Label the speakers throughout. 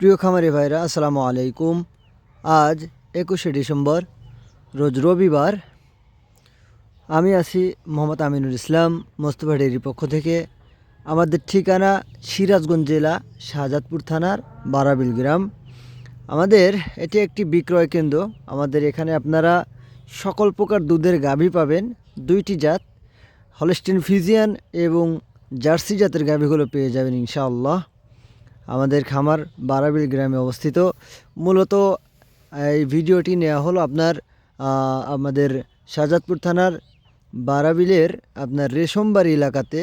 Speaker 1: প্রিয় খামারি ভাইরা, আসসালামু আলাইকুম। আজ একুশে ডিসেম্বর, রোজ রবিবার। আমি আছি মোহাম্মদ আমিনুল ইসলাম, মোস্তফা ডেরির পক্ষ থেকে। আমাদের ঠিকানা সিরাজগঞ্জ জেলা, শাহজাদপুর থানার বারাবিল গ্রাম। আমাদের এটি একটি বিক্রয় কেন্দ্র। আমাদের এখানে আপনারা সকল প্রকার দুধের গাভী পাবেন। দুইটি জাত, হলস্টিন ফিজিয়ান এবং জার্সি জাতের গাভীগুলো পেয়ে যাবেন ইনশাআল্লাহ। আমাদের খামার বারাবিল গ্রামে অবস্থিত। মূলত এই ভিডিওটি নেওয়া হলো আপনার আমাদের শাহজাদপুর থানার বারাবিলের আপনার রেশমবাড়ি এলাকাতে।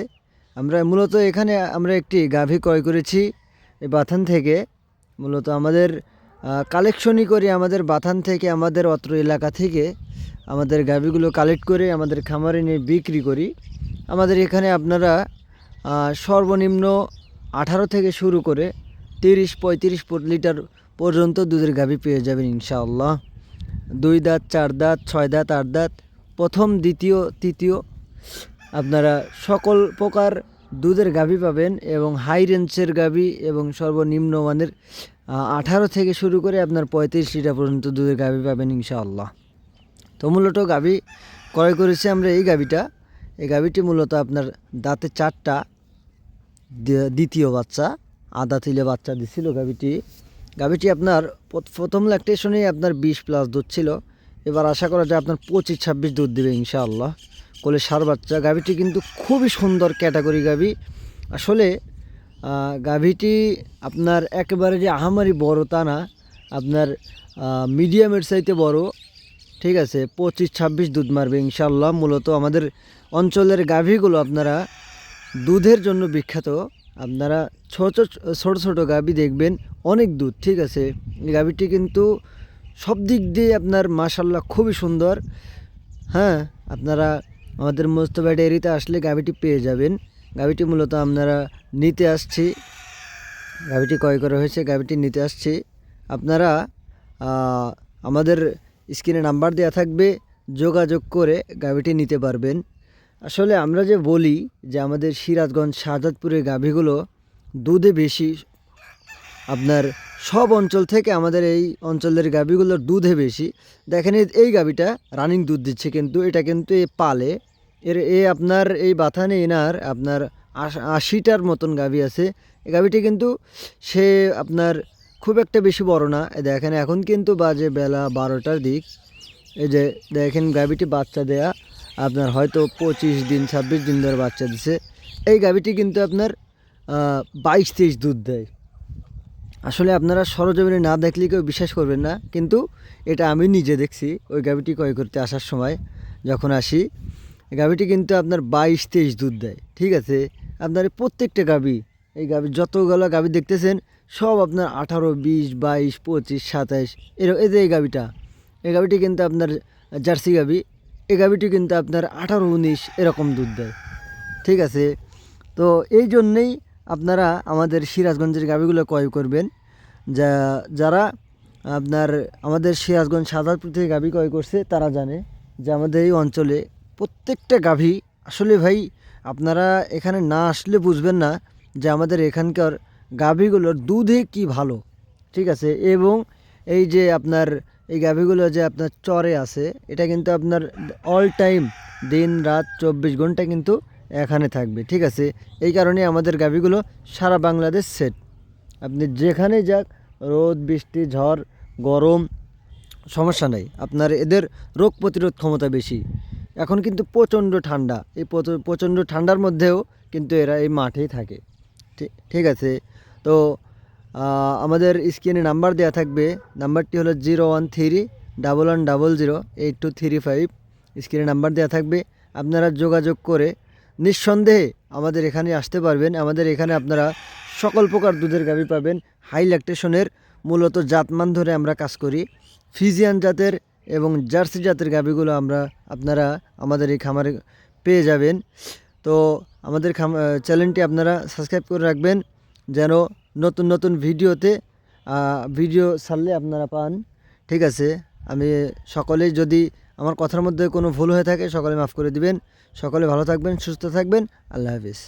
Speaker 1: আমরা মূলত এখানে আমরা একটি গাভী ক্রয় করেছি এই বাথান থেকে। মূলত আমাদের কালেকশনই করি আমাদের বাথান থেকে, আমাদের অত্র এলাকা থেকে। আমাদের গাভীগুলো কালেক্ট করে আমাদের খামারে নিয়ে বিক্রি করি। আমাদের এখানে আপনারা সর্বনিম্ন আঠারো থেকে শুরু করে তিরিশ, পঁয়ত্রিশ লিটার পর্যন্ত দুধের গাভী পেয়ে যাবেন ইনশাআল্লাহ। দুই দাঁত, চার দাঁত, ছয় দাঁত, আট দাঁত, প্রথম, দ্বিতীয়, তৃতীয়। আপনারা সকল প্রকার দুধের গাভী পাবেন এবং হাই রেঞ্জের গাভী এবং সর্বনিম্ন মানের আঠারো থেকে শুরু করে আপনার পঁয়ত্রিশ লিটার পর্যন্ত দুধের গাভী পাবেন ইনশাআল্লাহ। তো মূলত গাভী ক্রয় করেছি আমরা এই গাভীটা। এই গাভীটি মূলত আপনার দাঁতে চারটা দ্বিতীয়- বাচ্চা আদা তিলে বাচ্চা দিছিল গাভীটি। গাভীটি আপনার প্রথম ল্যাকটেশনেই আপনার বিশ প্লাস দুধ ছিল। এবার আশা করা যায় আপনার পঁচিশ, ছাব্বিশ দুধ দেবে ইনশাআল্লাহ। কোলে সার বাচ্চা। গাভীটি কিন্তু খুবই সুন্দর ক্যাটাগরি গাভী। আসলে গাভীটি আপনার একেবারে যে আহামারি বড় তা না, আপনার মিডিয়ামের চাইতে বড়। ঠিক আছে, পঁচিশ, ছাব্বিশ দুধ মারবে ইনশাল্লাহ মূলত আমাদের অঞ্চলের গাভীগুলো আপনারা দুধের জন্য বিখ্যাত। আপনারা ছোট ছোট ছোট গাভী দেখবেন, অনেক দুধ, ঠিক আছে? এই গাভীটি কিন্তু সব দিক দিয়ে আপনার মাশাল্লাহ খুবই সুন্দর। হ্যাঁ আপনারা আমাদের মোস্তফা ডেয়ারিতে আসলে গাভীটি পেয়ে যাবেন। গাভীটি মূলত আপনারা নিতে আসছি। গাভীটি ক্রয় করা হয়েছে গাভীটি নিতে আসছি। আপনারা আমাদের স্ক্রিনে নাম্বার দেওয়া থাকবে, যোগাযোগ করে গাভীটি নিতে পারবেন। আসলে আমরা যে বলি যে আমাদের সিরাজগঞ্জ শাহজাদপুরের গাভীগুলো দুধে বেশি, আপনার সব অঞ্চল থেকে আমাদের এই অঞ্চলের গাভীগুলোর দুধে বেশি। দেখেন এই- গাভীটা রানিং দুধ দিচ্ছে কিন্তু এটা কিন্তু এ পালে। এর, এ আপনার এই বাথানে এনার আপনার আশ- আশিটার মতন গাভী আছে। এই গাভীটি কিন্তু সে আপনার খুব একটা বেশি বড় না। দেখেন এখন কিন্তু বাজে বেলা বারোটার দিক। এই যে দেখেন গাভীটি বাচ্চা দেয়া। আপনার হয়তো পঁচিশ দিন, ছাব্বিশ দিন ধরে বাচ্চা দিছে। এই গাভীটি কিন্তু আপনার বাইশ তেইশ দুধ দেয়। আসলে আপনারা সরজমিনে না দেখলে কেউ বিশ্বাস করবেন না, কিন্তু এটা আমি নিজে দেখছি ওই গাভীটি ক্রয় করতে আসার সময় যখন আসি, গাভীটি কিন্তু আপনার বাইশ তেইশ দুধ দেয়, ঠিক আছে? আপনার প্রত্যেকটা গাভী, এই গাভী যতগুলো গাভী দেখতেছেন, সব আপনার আঠারো, বিশ, বাইশ, পঁচিশ, সাতাইশ এরকম এই যে এই গাভীটা, এই গাভীটি কিন্তু আপনার জার্সি গাভী এই গাভীটি কিন্তু আপনার আঠারো উনিশ এরকম দুধ দেয়। ঠিক আছে? তো এই জন্যেই আপনারা আমাদের সিরাজগঞ্জের গাভীগুলো ক্রয় করবেন। যা, যারা আপনার আমাদের সিরাজগঞ্জ সাদাপুর থেকে গাভী ক্রয় করছে, তারা জানে যে আমাদের এই অঞ্চলে প্রত্যেকটা গাভী, আসলে ভাই, আপনারা এখানে না আসলে বুঝবেন না যে আমাদের এখানকার গাভীগুলোর দুধে কি ভালো। ঠিক আছে? এবং এই যে আপনার এই গাভীগুলো যে আপনার চরে আছে, এটা কিন্তু আপনার অল টাইম দিন, রাত, চব্বিশ ঘণ্টা কিন্তু এখানে থাকবে, ঠিক আছে? এই কারণে আমাদের গাভীগুলো সারা বাংলাদেশ সেট আপনি যেখানে যাক, রোদ, বৃষ্টি, ঝড়, গরম, সমস্যা নেই। আপনার এদের রোগ প্রতিরোধ ক্ষমতা বেশি। এখন কিন্তু প্রচণ্ড ঠান্ডা। এই প্রচ- প্রচণ্ড ঠান্ডার মধ্যেও কিন্তু এরা এই মাঠেই থাকে। ঠিক আছে? তো আমাদের স্ক্রিনে নাম্বার দেওয়া থাকবে। নাম্বারটি হলো zero one three double one double zero eight two three five. স্ক্রিনে নাম্বার দেওয়া থাকবে। আপনারা যোগাযোগ করে নিঃসন্দেহে আমাদের এখানে আসতে পারবেন। আমাদের এখানে আপনারা সকল প্রকার দুধের গাভী পাবেন। হাই ল্যাকটেশনের মূলত জাতমান ধরে আমরা কাজ করি। ফিজিয়ান জাতের এবং জার্সি জাতের গাভীগুলো আমরা আপনারা আমাদের এই খামারে পেয়ে যাবেন। তো আমাদের খাম চ্যানেলটি আপনারা সাবস্ক্রাইব করে রাখবেন। যেন নতুন নতুন ভিডিওতে ভিডিও ছাড়লে আপনারা পান। ঠিক আছে? আমি সকলেই যদি আমার কথার মধ্যে কোনো ভুল হয়ে থাকে, সকলে মাফ করে দিবেন। সকলে ভালো থাকবেন, সুস্থ থাকবেন। আল্লাহ হাফিজ।